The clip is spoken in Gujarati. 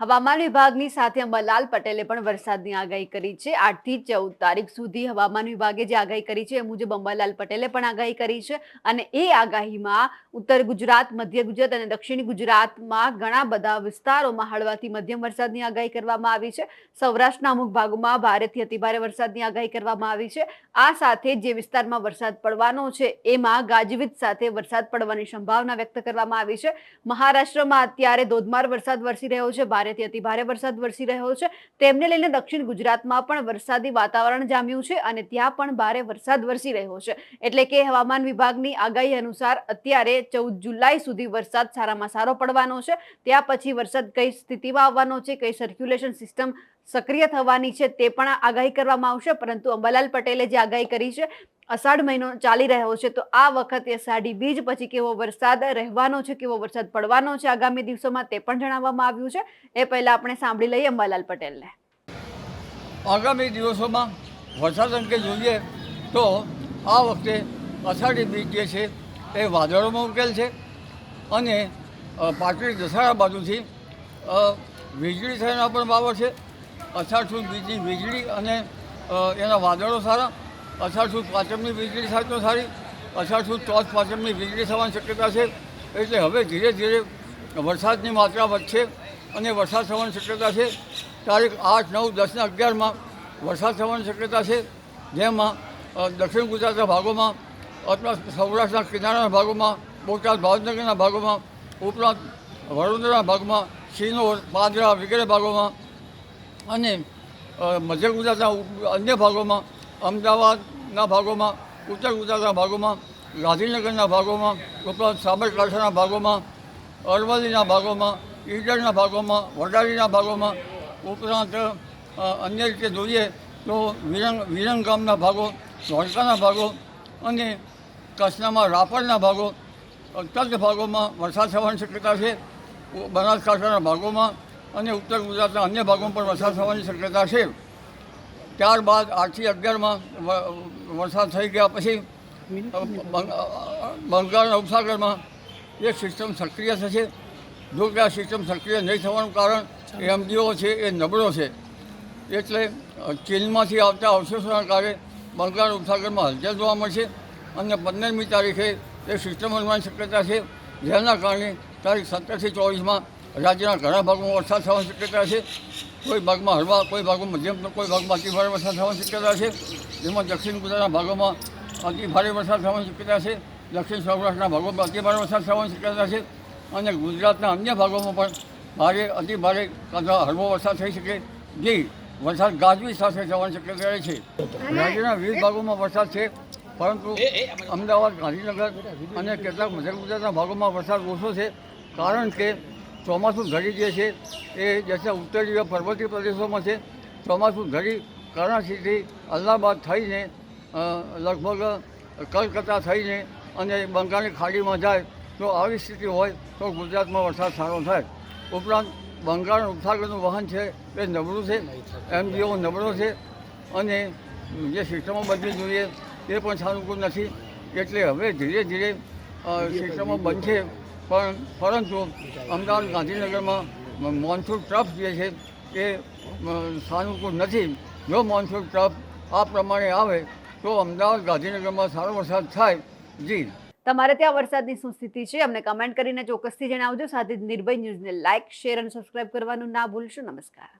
હવામાન વિભાગની સાથે અંબાલાલ પટેલે પણ વરસાદની આગાહી કરી છે. આઠથી ચૌદ તારીખ સુધી હવામાન વિભાગે જે આગાહી કરી છે એ મુજબ અંબાલાલ પટેલે પણ આગાહી કરી છે અને એ આગાહીમાં ઉત્તર ગુજરાત, મધ્ય ગુજરાત અને દક્ષિણ ગુજરાતમાં ઘણા બધા વિસ્તારોમાં હળવાથી મધ્યમ વરસાદની આગાહી કરવામાં આવી છે. સૌરાષ્ટ્રના અમુક ભાગોમાં ભારેથી અતિભારે વરસાદની આગાહી કરવામાં આવી છે. આ સાથે જે વિસ્તારમાં વરસાદ પડવાનો છે એમાં ગાજવીજ સાથે વરસાદ પડવાની સંભાવના વ્યક્ત કરવામાં આવી છે. મહારાષ્ટ્રમાં અત્યારે ધોધમાર વરસાદ વરસી રહ્યો છે. ભારેથી અતિભારે વરસાદ વરસી રહ્યો છે. તેમને લઈને દક્ષિણ ગુજરાતમાં પણ વરસાદી વાતાવરણ જામ્યું છે અને ત્યાં પણ ભારે વરસાદ વરસી રહ્યો છે. એટલે કે હવામાન વિભાગની આગાહી અનુસાર અત્યારે ચૌદ જુલાઈ સુધી વરસાદ સારામાં સારો પડવાનો છે. ત્યાં પછી વરસાદ કઈ સ્થિતિમાં આવવાનો છે, કઈ સર્ક્યુલેશન સિસ્ટમ સક્રિય થવાની છે તે પણ આગાહી કરવામાં આવશે. પરંતુ અંબાલાલ પટેલે જે આગાહી કરી છે અષાઢ મહિનો ચાલી રહ્યો છે, તો આ વખતે અષાઢી બીજ પછી કેવો વરસાદ રહેવાનો છે, કેવો વરસાદ પડવાનો છે, આગામી દિવસોમાં તે પણ જણાવવામાં આવ્યું છે. એ પહેલા આપણે સાંભળી લઈએ અંબાલાલ પટેલને. આગામી દિવસોમાં વરસાદ અંગે જોઈએ તો આ વખતે અષાઢી બીજ જે છે, એ વાદળોમાં ઉકેલ છે અને પાટડી દસરા બાજુથી વીજળી થયાના પણ બાબત છે. અષાઢ સુદ બીજની વીજળી અને એના વાદળો સારા અષાઢ સુદ પાંચમની વીજળી થાય તો સારી. અષાઢ સુદ ચોથ પાંચમની વીજળી થવાની શક્યતા છે. એટલે હવે ધીરે ધીરે વરસાદની માત્રા વધશે અને વરસાદ થવાની શક્યતા છે. તારીખ આઠ, નવ દસ ને અગિયારમાં વરસાદ થવાની શક્યતા છે. જેમાં દક્ષિણ ગુજરાતના ભાગોમાં, અથવા સૌરાષ્ટ્રના કિનારાના ભાગોમાં, બોટાદ ભાવનગરના ભાગોમાં, ઉપરાંત વડોદરાના ભાગમાં સિનોર પાદરા વગેરે ભાગોમાં અને મધ્ય ગુજરાતના અન્ય ભાગોમાં અમદાવાદના ભાગોમાં, ઉત્તર ગુજરાતના ભાગોમાં, ગાંધીનગરના ભાગોમાં, ઉપરાંત સાબરકાંઠાના ભાગોમાં, અરવલ્લીના ભાગોમાં, ઈડરના ભાગોમાં, વડાલીના ભાગોમાં, ઉપરાંત અન્ય રીતે જોઈએ તો વિરંગ, વિરંગામના ભાગો ધોળકાના ભાગો અને કચ્છનામાં રાપરના ભાગો તદ ભાગોમાં વરસાદ થવાની શક્યતા છે, બનાસકાંઠાના ભાગોમાં અને ઉત્તર ગુજરાતના અન્ય ભાગોમાં પણ વરસાદ થવાની શક્યતા છે. ત્યારબાદ આઠથી અગિયારમાં વરસાદ થઈ ગયા પછી અ, બંગાળના ઉપસાગરમાં એ સિસ્ટમ સક્રિય થશે. જો કે આ સિસ્ટમ સક્રિય નહીં થવાનું કારણ એમડીઓ છે એ નબળો છે. એટલે ચીનમાંથી આવતા અવશેષોના કારણે બંગાળ ઉપસાગરમાં હલચલ જોવા મળશે અને પંદરમી તારીખે એ સિસ્ટમ બનવાની શક્યતા છે. જેના કારણે તારીખ સત્તરથી ચોવીસમાં રાજ્યના ઘણા ભાગમાં વરસાદ થવાની શક્યતા છે. કોઈ ભાગમાં હળવા કોઈ ભાગમાં મધ્યમ કોઈ ભાગમાં અતિ ભારે વરસાદ થવાની શક્યતા છે. જેમાં દક્ષિણ ગુજરાતના ભાગોમાં અતિ ભારે વરસાદ થવાની શક્યતા છે. દક્ષિણ સૌરાષ્ટ્રના ભાગોમાં અતિ ભારે વરસાદ થવાની શક્યતા છે. અને ગુજરાતના અન્ય ભાગોમાં પણ ભારે અતિ ભારે અથવા હળવો વરસાદ થઈ શકે. જે વરસાદ ગાજવી સાથે થવાની શક્યતા રહે છે. રાજ્યના વિવિધ ભાગોમાં વરસાદ છે. પરંતુ અમદાવાદ ગાંધીનગર અને કેટલાક મધ્ય ગુજરાતના ભાગોમાં વરસાદ ઓછો છે. કારણ કે ચોમાસું ઘડી જે છે. એ જશે ઉત્તરીય પર્વતીય પ્રદેશોમાં છે. ચોમાસું ઘડી કર્ણાસીથી અલ્હાબાદ થઈને લગભગ કલકત્તા થઈને અને બંગાળની ખાડીમાં જાય તો આવી સ્થિતિ હોય તો ગુજરાતમાં વરસાદ સારો થાય. ઉપરાંત બંગાળ ઉપસાગરનું વહન છે એ નબળું છે. એમજીઓ નબળો છે અને જે સિસ્ટમો બદલી જોઈએ એ પણ સાનુકૂળ નથી. એટલે હવે ધીરે ધીરે સિસ્ટમો બનશે પણ પરંતુ અમદાવાદ ગાંધીનગરમાં મોન્સૂન ટ્રફ જે છે, એ સાનુકૂળ નથી. જો મોન્સૂન ટ્રફ આ પ્રમાણે આવે, તો અમદાવાદ ગાંધીનગરમાં સારો વરસાદ થાય. જી. તમારે ત્યાં વરસાદની શું સ્થિતિ છે, અમને કમેન્ટ કરીને ચોક્કસથી જણાવજો. સાથે જ નિર્ભય ન્યૂઝને લાઇક શેર અને સબસ્ક્રાઇબ કરવાનું ના ભૂલશો. નમસ્કાર.